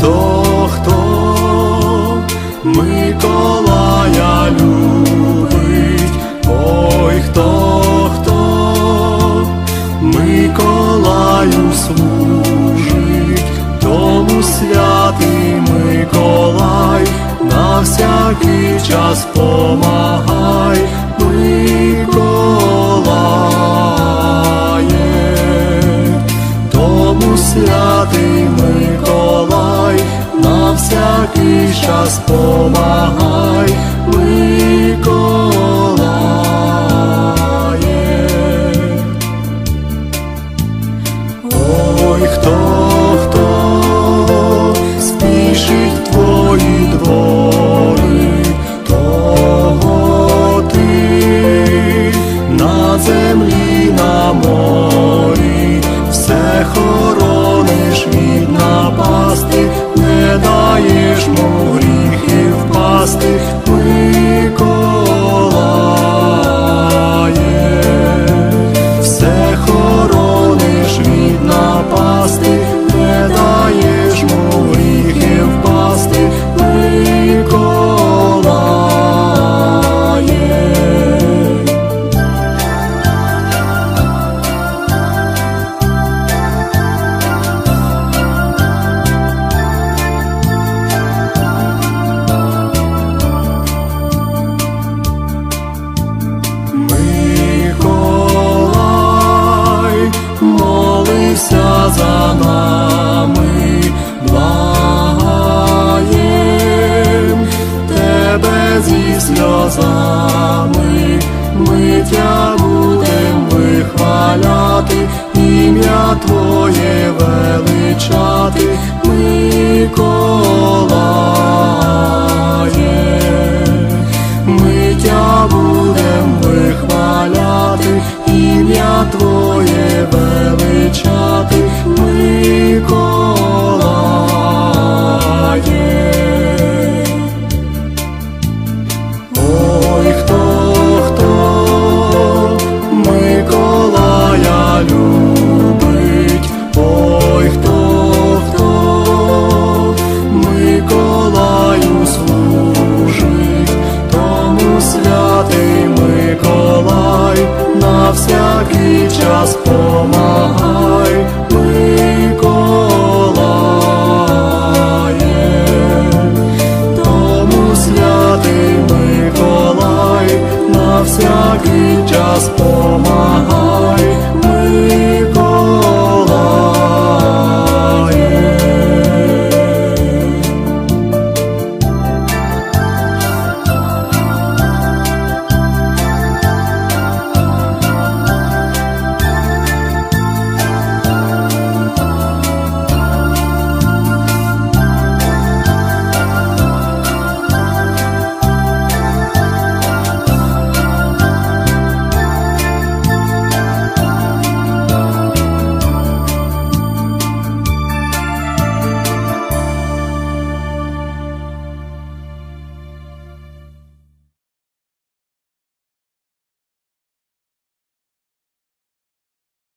хто, хто? Миколая любить, ой хто, хто? Миколаю служить, тому святий Миколай, на всякий час помагай. Ми всякий час помагай, Миколає. tych Твоє величати ми. всякий час помагай ми.